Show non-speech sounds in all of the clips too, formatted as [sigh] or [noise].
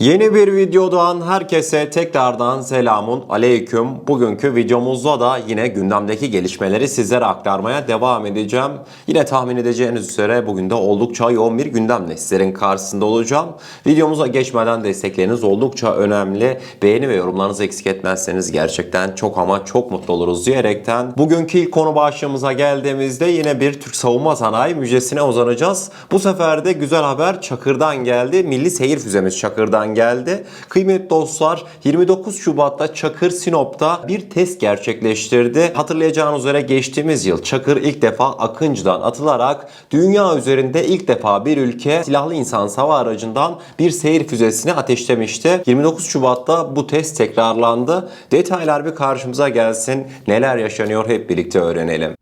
Yeni bir videodan herkese tekrardan selamun aleyküm. Bugünkü videomuzda da yine gündemdeki gelişmeleri sizlere aktarmaya devam edeceğim. Yine tahmin edeceğiniz üzere bugün de oldukça yoğun bir gündemle sizlerin karşısında olacağım. Videomuza geçmeden destekleriniz oldukça önemli. Beğeni ve yorumlarınızı eksik etmezseniz gerçekten çok ama çok mutlu oluruz diyerekten. Bugünkü ilk konu başlığımıza geldiğimizde yine bir Türk savunma sanayi müjdesine uzanacağız. Bu sefer de güzel haber Çakır'dan geldi. Milli seyir füzemiz Çakır'dan geldi. Kıymetli dostlar 29 Şubat'ta Çakır Sinop'ta bir test gerçekleştirdi. Hatırlayacağınız üzere geçtiğimiz yıl Çakır ilk defa Akıncı'dan atılarak dünya üzerinde ilk defa bir ülke silahlı insan hava aracından bir seyir füzesini ateşlemişti. 29 Şubat'ta bu test tekrarlandı. Detaylar bir karşımıza gelsin. Neler yaşanıyor hep birlikte öğrenelim.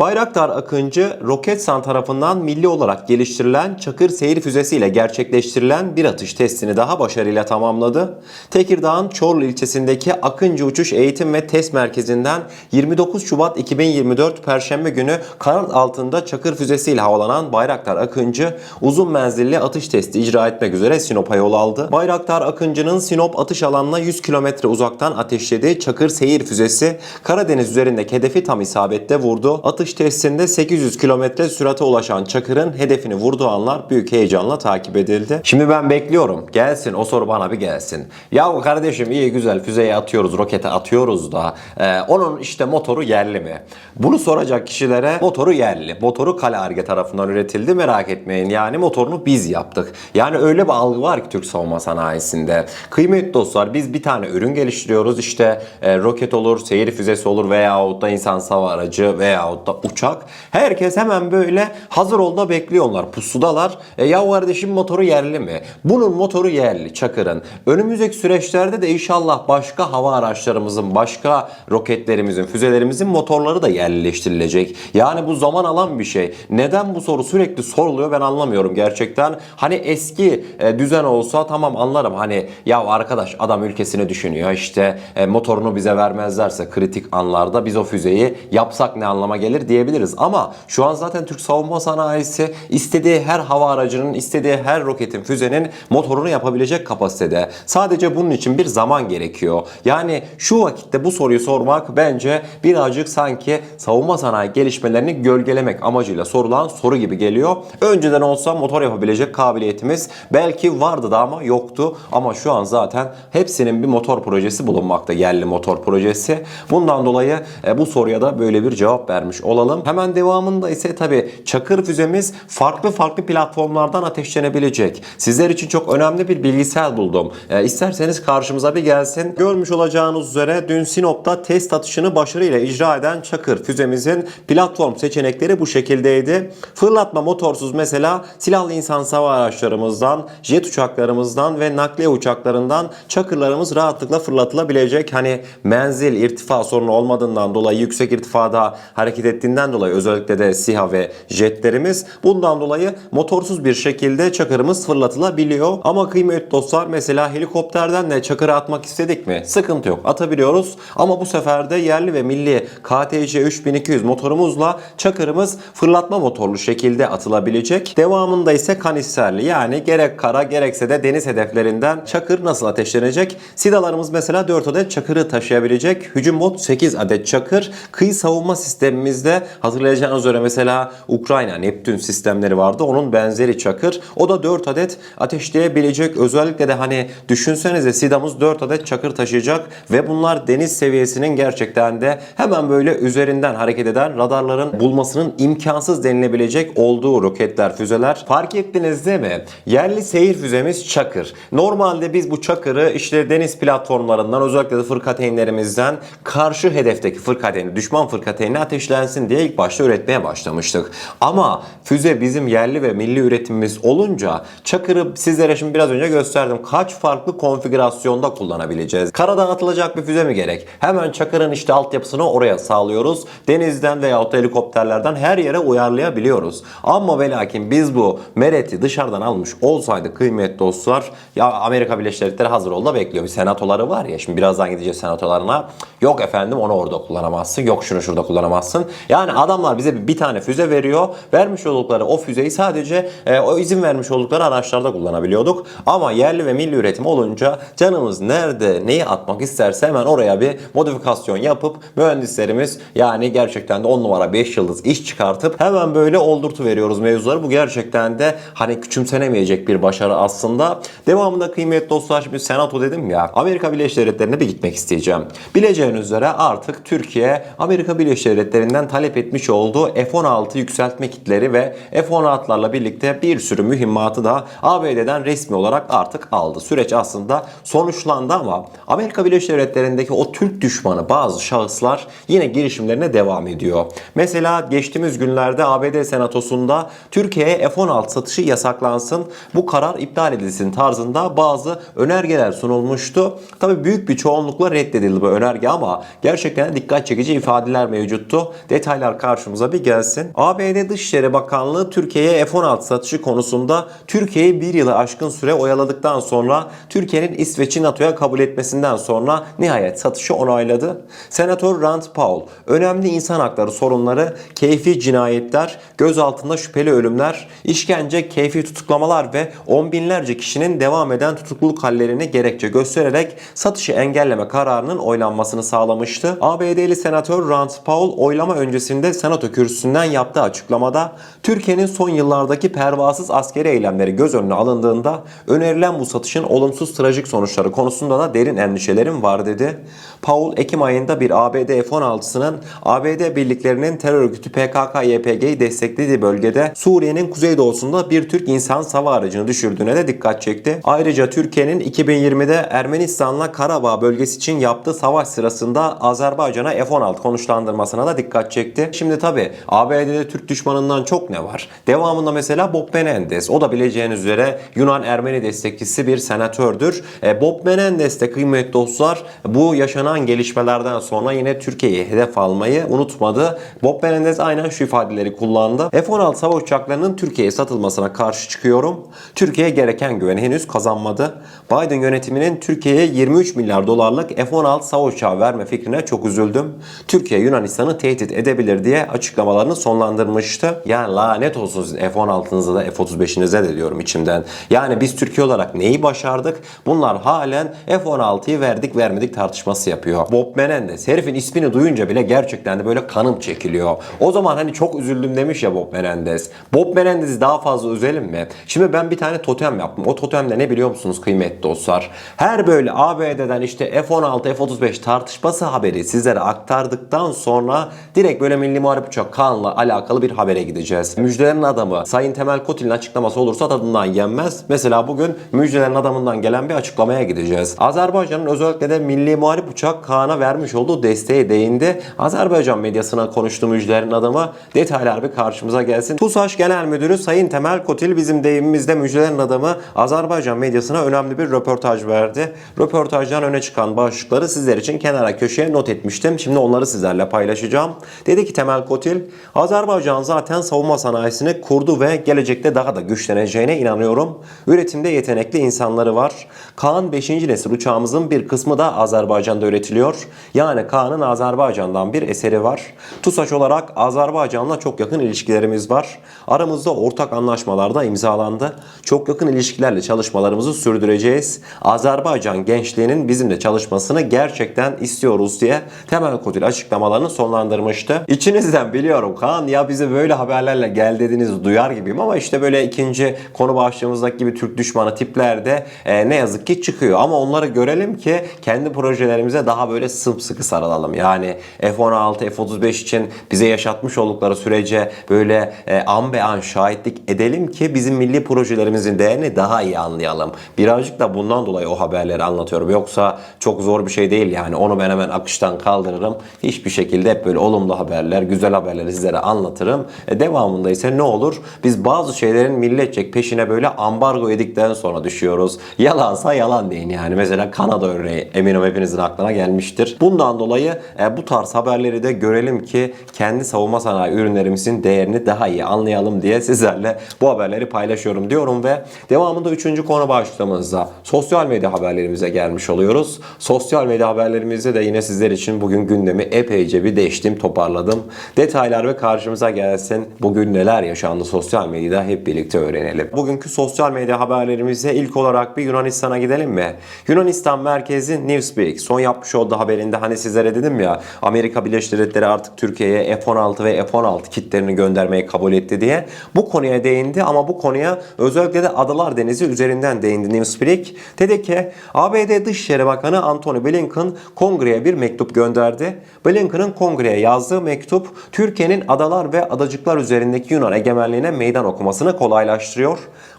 Bayraktar Akıncı, Roketsan tarafından milli olarak geliştirilen Çakır seyir füzesiyle gerçekleştirilen bir atış testini daha başarıyla tamamladı. Tekirdağ'ın Çorlu ilçesindeki Akıncı Uçuş Eğitim ve Test Merkezi'nden 29 Şubat 2024 Perşembe günü kanat altında Çakır füzesiyle havalanan Bayraktar Akıncı uzun menzilli atış testi icra etmek üzere Sinop'a yol aldı. Bayraktar Akıncı'nın Sinop atış alanına 100 kilometre uzaktan ateşlediği Çakır seyir füzesi Karadeniz üzerindeki hedefi tam isabette vurdu. Atış testinde 800 kilometre sürate ulaşan Çakır'ın hedefini vurduğu anlar büyük heyecanla takip edildi. Şimdi ben bekliyorum. Gelsin o soru bana bir gelsin. Ya kardeşim iyi güzel füzeye atıyoruz, rokete atıyoruz da e, onun işte motoru yerli mi? Bunu soracak kişilere motoru yerli. Motoru Kale Arge tarafından üretildi merak etmeyin. Yani motorunu biz yaptık. Yani öyle bir algı var ki Türk savunma sanayisinde. Kıymetli dostlar biz bir tane ürün geliştiriyoruz. İşte e, roket olur, seyir füzesi olur veyahut da insan hava aracı veyahut da uçak. Herkes hemen böyle hazır ol da bekliyorlar. Pusudalar. E, ya kardeşim motoru yerli mi? Bunun motoru yerli Çakır'ın. Önümüzdeki süreçlerde de inşallah başka hava araçlarımızın, başka roketlerimizin, füzelerimizin motorları da yerleştirilecek. Yani bu zaman alan bir şey. Neden bu soru sürekli soruluyor ben anlamıyorum gerçekten. Hani eski e, düzen olsa tamam anlarım. Hani ya arkadaş adam ülkesini düşünüyor. İşte e, motorunu bize vermezlerse kritik anlarda biz o füzeyi yapsak ne anlama gelir diyebiliriz. Ama şu an zaten Türk savunma sanayisi istediği her hava aracının, istediği her roketin, füzenin motorunu yapabilecek kapasitede. Sadece bunun için bir zaman gerekiyor. Yani şu vakitte bu soruyu sormak bence birazcık sanki savunma sanayi gelişmelerini gölgelemek amacıyla sorulan soru gibi geliyor. Önceden olsa motor yapabilecek kabiliyetimiz belki vardı da ama yoktu. Ama şu an zaten hepsinin bir motor projesi bulunmakta. Yerli motor projesi. Bundan dolayı e, bu soruya da böyle bir cevap vermiş olalım. Hemen devamında ise tabi Çakır füzemiz farklı farklı platformlardan ateşlenebilecek. Sizler için çok önemli bir bilgisel buldum. E, isterseniz karşımıza bir gelsin. Görmüş olacağınız üzere dün Sinop'ta test atışını başarıyla icra eden Çakır füzemizin platform seçenekleri bu şekildeydi. Fırlatma motorsuz mesela silahlı insan hava araçlarımızdan, jet uçaklarımızdan ve nakliye uçaklarından Çakırlarımız rahatlıkla fırlatılabilecek. Hani menzil, irtifa sorunu olmadığından dolayı yüksek irtifada hareket ettiğinden dolayı özellikle de SİHA ve jetlerimiz bundan dolayı motorsuz bir şekilde Çakırımız fırlatılabiliyor. Ama kıymetli dostlar mesela helikopterden de Çakır'a atmak istedik mi? Sıkıntı yok. Atabiliyoruz. Ama bu sefer de yerli ve milli KTC 3200 motorumuzla Çakır'ımız fırlatma motorlu şekilde atılabilecek. Devamında ise kanisterli yani gerek kara gerekse de deniz hedeflerinden Çakır nasıl ateşlenecek? SİDA'larımız mesela 4 adet Çakır'ı taşıyabilecek. Hücum mod 8 adet Çakır. Kıyı savunma sistemimizde hatırlayacağınız üzere mesela Ukrayna Neptün sistemleri vardı. Onun benzeri Çakır. O da 4 adet ateşleyebilecek. Özellikle de hani düşünsenize SİDA'mız 4 adet Çakır taşıyacak ve bunlar deniz seviyesinin gerçekten de hemen böyle üzerinden hareket eden radarların bulmasının imkansız denilebilecek olduğu roketler, füzeler. Fark ettiniz değil mi? Yerli seyir füzemiz Çakır. Normalde biz bu Çakır'ı işte deniz platformlarından özellikle de fırkateynlerimizden karşı hedefteki fırkateyni, düşman fırkateynine ateşlensin diye ilk başta üretmeye başlamıştık. Ama füze bizim yerli ve milli üretimimiz olunca Çakır'ı sizlere şimdi biraz önce gösterdim. Kaç farklı konfigürasyonda kullanabileceğiz? Karadan atılacak bir füze mi gerek? Hemen Çakır'ın işte altyapısını oraya sağlıyoruz. Denizden veyahut da helikopterlerden her yere uyarlayabiliyoruz. Ama ve lakin biz bu mereti dışarıdan almış olsaydı kıymetli dostlar ya Amerika Birleşik Devletleri hazır ol da bekliyor. Bir senatoları var ya şimdi birazdan gideceğiz senatolarına. Yok efendim onu orada kullanamazsın. Yok şunu şurada kullanamazsın. Yani adamlar bize bir, tane füze veriyor. Vermiş oldukları o füzeyi sadece e, o izin vermiş oldukları araçlarda kullanabiliyorduk. Ama yerli ve milli üretim olunca canımız nerede neyi atmak isterse hemen oraya bir modifikasyon yapıp mühendislerimiz yani gerçekten de 10 numara 5 yıldız iş çıkartıp hemen böyle oldurtu veriyoruz mevzuları. Bu gerçekten de hani küçümsenemeyecek bir başarı aslında. Devamında kıymetli dostlar şimdi senato dedim ya Amerika Birleşik Devletleri'ne bir gitmek isteyeceğim. Bileceğiniz üzere artık Türkiye Amerika Birleşik Devletleri'nden talep etmiş olduğu F-16 yükseltme kitleri ve F-16'larla birlikte bir sürü mühimmatı da ABD'den resmi olarak artık aldı. Süreç aslında sonuçlandı ama Amerika Birleşik Devletleri'ndeki o Türk düşmanı bazı şahıslar yine girişimlerine devam ediyor. Mesela geçtiğimiz günlerde ABD Senatosu'nda Türkiye'ye F-16 satışı yasaklansın, bu karar iptal edilsin tarzında bazı önergeler sunulmuştu. Tabi büyük bir çoğunlukla reddedildi bu önerge ama gerçekten dikkat çekici ifadeler mevcuttu. Detaylar karşımıza bir gelsin. ABD Dışişleri Bakanlığı Türkiye'ye F-16 satışı konusunda Türkiye'yi bir yılı aşkın süre oyaladıktan sonra Türkiye'nin İsveç'i NATO'ya kabul etmesinden sonra nihayet satışı onayladı. Senatör Rand Paul, önemli insan hakları sorunları, keyfi cinayetler, gözaltında şüpheli ölümler, işkence, keyfi tutuklamalar ve on binlerce kişinin devam eden tutukluluk hallerini gerekçe göstererek satışı engelleme kararının oylanmasını sağlamıştı. ABD'li senatör Rand Paul oylama öncesinde senato kürsüsünden yaptığı açıklamada Türkiye'nin son yıllardaki pervasız askeri eylemleri göz önüne alındığında önerilen bu satışın olumsuz trajik sonuçları konusunda da derin endişelerim var dedi. Paul Ekim ayında bir ABD F-16'sının ABD birliklerinin terör örgütü PKK-YPG'yi desteklediği bölgede Suriye'nin kuzeydoğusunda bir Türk insan sava aracını düşürdüğüne de dikkat çekti. Ayrıca Türkiye'nin 2020'de Ermenistan'la Karabağ bölgesi için yaptığı savaş sırasında Azerbaycan'a F-16 konuşlandırmasına da dikkat çekti. Şimdi tabi ABD'de Türk düşmanından çok ne var? Devamında mesela Bob Menendez. O da bileceğiniz üzere Yunan-Ermeni destekçisi bir senatördür. E, Bob Menendez de kıymetli dostlar bu yaşanan gelişmelerden sonra yine Türkiye'yi hedef almayı unutmadı. Bob Menendez aynen şu ifadeleri kullandı. F-16 savaş uçaklarının Türkiye'ye satılmasına karşı çıkıyorum. Türkiye gereken güveni henüz kazanmadı. Biden yönetiminin Türkiye'ye 23 milyar dolarlık F-16 savaş uçağı verme fikrine çok üzüldüm. Türkiye Yunanistan'ı tehdit edebilir diye açıklamalarını sonlandırmıştı. Yani lanet olsun sizin F-16'nıza da F-35'inize de diyorum içimden. Yani biz Türkiye olarak neyi başardık? Bunlar halen F-16'yı verdik vermedik tartışması yapıyor. Bob Menendez herifin ismini duyunca bile gerçekten de böyle kanım çekiliyor. O zaman hani çok üzüldüm demiş ya Bob Menendez. Bob Menendez'i daha fazla üzelim mi? Şimdi ben bir tane totem yaptım. O totemde ne biliyor musunuz kıymetli dostlar? Her böyle ABD'den işte F-16, F-35 tartışması haberi sizlere aktardıktan sonra direkt böyle Milli Muharip Uçak Kaan'la alakalı bir habere gideceğiz. Müjdelerin adamı Sayın Temel Kotil'in açıklaması olursa tadından yenmez. Mesela bugün müjdelerin adamından gelen bir açıklamaya gideceğiz. Azerbaycan'ın özellikle de Milli Muharip Uçak Kaan'a vermiş olduğu desteğe değindi. Azerbaycan medyasına konuştu müjdelerin adamı. Detaylar bir karşımıza gelsin. TUSAŞ Genel Müdürü Sayın Temel Kotil bizim deyimimizde müjdelerin adamı Azerbaycan medyasına önemli bir röportaj verdi. Röportajdan öne çıkan başlıkları sizler için kenara köşeye not etmiştim. Şimdi onları sizlerle paylaşacağım. Dedi ki Temel Kotil, Azerbaycan zaten savunma sanayisini kurdu ve gelecekte daha da güçleneceğine inanıyorum. Üretimde yetenekli insanları var. Kaan 5. nesil uçağımızın bir kısmı da Azerbaycan'da üretiliyor. Yani Kaan'ın Azerbaycan'dan bir eseri var. TUSAŞ olarak Azerbaycan'la çok yakın ilişkilerimiz var. Aramızda ortak anlaşmalar da imzalandı. Çok yakın ilişkilerle çalışmalarımızı sürdüreceğiz. Azerbaycan gençliğinin bizimle çalışmasını gerçekten istiyoruz diye Temel Kotil açıklamalarını sonlandırmıştı. İçinizden biliyorum Kaan ya bize böyle haberlerle gel dediğinizi duyar gibiyim ama işte böyle ikinci konu başlığımızdaki gibi Türk düşmanı tiplerde e, ne yazık ki çıkıyor. Ama onları görelim ki kendi projelerimize daha böyle sımsıkı sarılalım. Yani F-16, F-35 için bize yaşatmış oldukları sürece böyle e, an be an şahitlik edelim ki bizim milli projelerimizin değerini daha iyi anlayalım. Birazcık da bundan dolayı o haberleri anlatıyorum. Yoksa çok zor bir şey değil yani. Onu ben hemen akıştan kaldırırım. Hiçbir şekilde hep böyle olumlu haberler, güzel haberleri sizlere anlatırım. E, devamında ise ne olur? Biz bazı şeylerin milletçek peşine böyle ambargo yedikten sonra düşüyoruz. Yalansa yalan deyin yani. Mesela Kanada örneği eminim hepinizin aklına gelmiştir. Bundan dolayı e, bu tarz haberleri de görelim ki kendi savunma sanayi ürünlerimizin değerini daha iyi anlayalım diye sizlerle bu haberleri paylaşıyorum diyorum ve devamında üçüncü konu başlığımızda sosyal medya haberlerimize gelmiş oluyoruz. Sosyal medya haberlerimizde de yine sizler için bugün gündemi epeyce bir değiştim toparladım hazırladım. Detaylar ve karşımıza gelsin. Bugün neler yaşandı sosyal medyada hep birlikte öğrenelim. Bugünkü sosyal medya haberlerimize ilk olarak bir Yunanistan'a gidelim mi? Yunanistan merkezi Newspeak. Son yapmış olduğu haberinde hani sizlere dedim ya Amerika Birleşik Devletleri artık Türkiye'ye F-16 ve F-16 kitlerini göndermeyi kabul etti diye. Bu konuya değindi ama bu konuya özellikle de Adalar Denizi üzerinden değindi Newspeak. Dedi ki ABD Dışişleri Bakanı Antony Blinken kongreye bir mektup gönderdi. Blinken'ın kongreye yazdığı mektup Türkiye'nin adalar ve adacıklar üzerindeki Yunan egemenliğine meydan okumasını kolaylaştırıyor.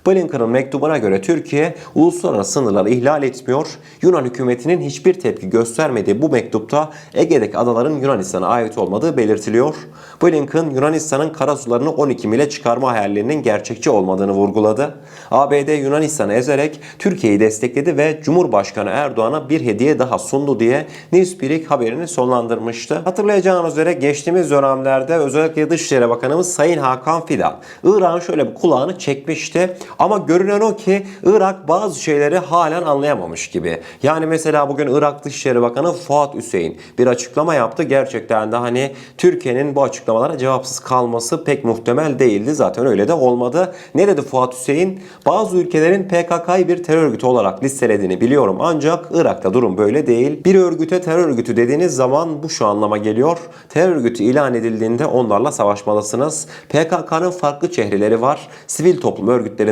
Blinken'ın mektubuna göre Türkiye uluslararası sınırları ihlal etmiyor. Yunan hükümetinin hiçbir tepki göstermediği bu mektupta Ege'deki adaların Yunanistan'a ait olmadığı belirtiliyor. Blinken Yunanistan'ın karasularını 12 mile çıkarma hayallerinin gerçekçi olmadığını vurguladı. ABD Yunanistan'ı ezerek Türkiye'yi destekledi ve Cumhurbaşkanı Erdoğan'a bir hediye daha sundu diye Newspeak haberini sonlandırmıştı. Hatırlayacağınız üzere geçtiğimiz dönemlerde özellikle Dışişleri Bakanımız Sayın Hakan Fidan İran'ın şöyle bir kulağını çekmişti. Ama görünen o ki Irak bazı şeyleri halen anlayamamış gibi. Yani mesela bugün Irak Dışişleri Bakanı Fuat Hüseyin bir açıklama yaptı. Gerçekten de hani Türkiye'nin bu açıklamalara cevapsız kalması pek muhtemel değildi. Zaten öyle de olmadı. Ne dedi Fuat Hüseyin? Bazı ülkelerin PKK'yı bir terör örgütü olarak listelediğini biliyorum. Ancak Irak'ta durum böyle değil. Bir örgüte terör örgütü dediğiniz zaman bu şu anlama geliyor. Terör örgütü ilan edildiğinde onlarla savaşmalısınız. PKK'nın farklı çehreleri var. Sivil toplum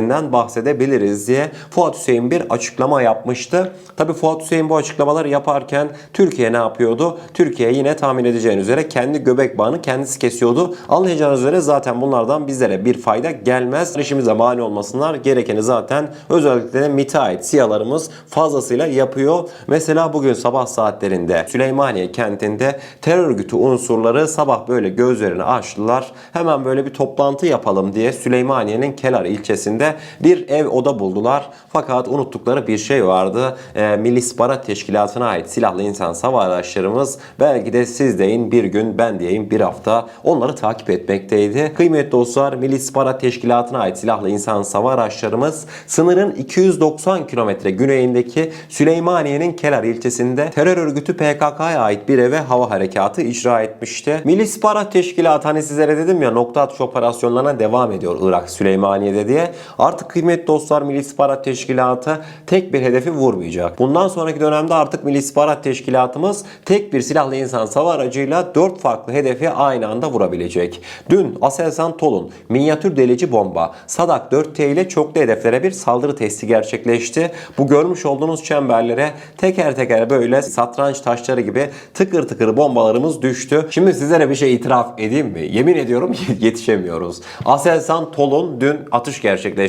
örgütlerinden bahsedebiliriz diye Fuat Hüseyin bir açıklama yapmıştı. Tabi Fuat Hüseyin bu açıklamaları yaparken Türkiye ne yapıyordu? Türkiye yine tahmin edeceğiniz üzere kendi göbek bağını kendisi kesiyordu. Anlayacağınız üzere zaten bunlardan bizlere bir fayda gelmez. İşimize mani olmasınlar. Gerekeni zaten özellikle de müteahhit siyalarımız fazlasıyla yapıyor. Mesela bugün sabah saatlerinde Süleymaniye kentinde terör örgütü unsurları sabah böyle gözlerini açtılar. Hemen böyle bir toplantı yapalım diye Süleymaniye'nin Kelar ilçesinde bir ev oda buldular. Fakat unuttukları bir şey vardı. E, Milli İstihbarat Teşkilatı'na ait silahlı insan sava araçlarımız belki de siz deyin bir gün ben diyeyim bir hafta onları takip etmekteydi. Kıymetli dostlar Milli İstihbarat Teşkilatı'na ait silahlı insan sava araçlarımız sınırın 290 kilometre güneyindeki Süleymaniye'nin Kelar ilçesinde terör örgütü PKK'ya ait bir eve hava harekatı icra etmişti. Milli İstihbarat Teşkilatı hani sizlere dedim ya nokta atış operasyonlarına devam ediyor Irak Süleymaniye'de diye. Artık kıymetli dostlar Milli İstihbarat Teşkilatı tek bir hedefi vurmayacak. Bundan sonraki dönemde artık Milli İstihbarat Teşkilatımız tek bir silahlı insan sava aracıyla 4 farklı hedefi aynı anda vurabilecek. Dün Aselsan Tolun minyatür delici bomba Sadak 4T ile çoklu hedeflere bir saldırı testi gerçekleşti. Bu görmüş olduğunuz çemberlere teker teker böyle satranç taşları gibi tıkır tıkır bombalarımız düştü. Şimdi sizlere bir şey itiraf edeyim mi? Yemin ediyorum [laughs] yetişemiyoruz. Aselsan Tolun dün atış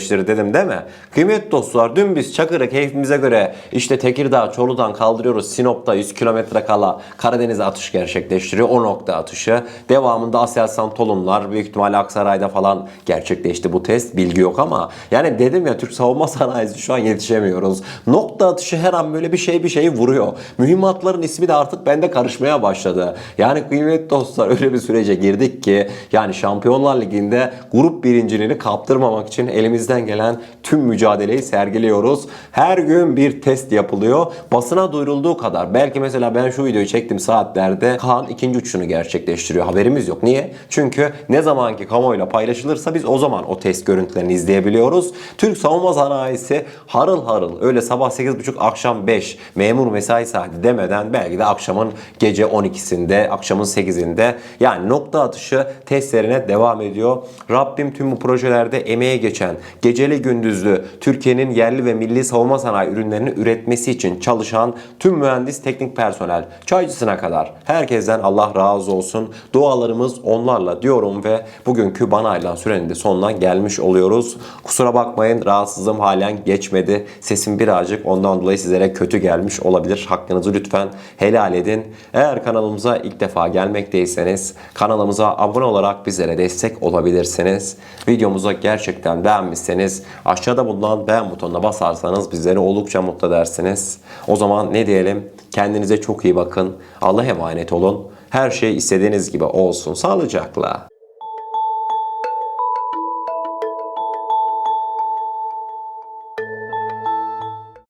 gerçekleştirdi dedim değil mi? Kıymetli dostlar dün biz Çakır'ı keyfimize göre işte Tekirdağ, Çorlu'dan kaldırıyoruz. Sinop'ta 100 kilometre kala Karadeniz'e atış gerçekleştiriyor. O nokta atışı. Devamında Aselsan Tolunlar büyük ihtimalle Aksaray'da falan gerçekleşti bu test. Bilgi yok ama yani dedim ya Türk savunma [laughs] sanayisi şu an yetişemiyoruz. Nokta atışı her an böyle bir şey bir şeyi vuruyor. Mühimmatların ismi de artık bende karışmaya başladı. Yani kıymetli dostlar öyle bir sürece girdik ki yani Şampiyonlar Ligi'nde grup birinciliğini kaptırmamak için elimizden gelen tüm mücadeleyi sergiliyoruz. Her gün bir test yapılıyor. Basına duyurulduğu kadar. Belki mesela ben şu videoyu çektim saatlerde Kaan ikinci uçuşunu gerçekleştiriyor. Haberimiz yok. Niye? Çünkü ne zamanki kamuoyuyla paylaşılırsa biz o zaman o test görüntülerini izleyebiliyoruz. Türk savunma sanayisi harıl harıl öyle sabah 8.30 akşam 5 memur mesai saati demeden belki de akşamın gece 12'sinde akşamın 8'inde yani nokta atışı testlerine devam ediyor. Rabbim tüm bu projelerde emeğe geçen geceli gündüzlü Türkiye'nin yerli ve milli savunma sanayi ürünlerini üretmesi için çalışan tüm mühendis teknik personel çaycısına kadar herkesten Allah razı olsun. Dualarımız onlarla diyorum ve bugünkü bana ayrılan sürenin de sonuna gelmiş oluyoruz. Kusura bakmayın rahatsızlığım halen geçmedi. Sesim birazcık ondan dolayı sizlere kötü gelmiş olabilir. Hakkınızı lütfen helal edin. Eğer kanalımıza ilk defa gelmekteyseniz kanalımıza abone olarak bizlere destek olabilirsiniz. Videomuza gerçekten beğenmişseniz aşağıda bulunan beğen butonuna basarsanız bizleri oldukça mutlu edersiniz. O zaman ne diyelim? Kendinize çok iyi bakın. Allah'a emanet olun. Her şey istediğiniz gibi olsun. Sağlıcakla.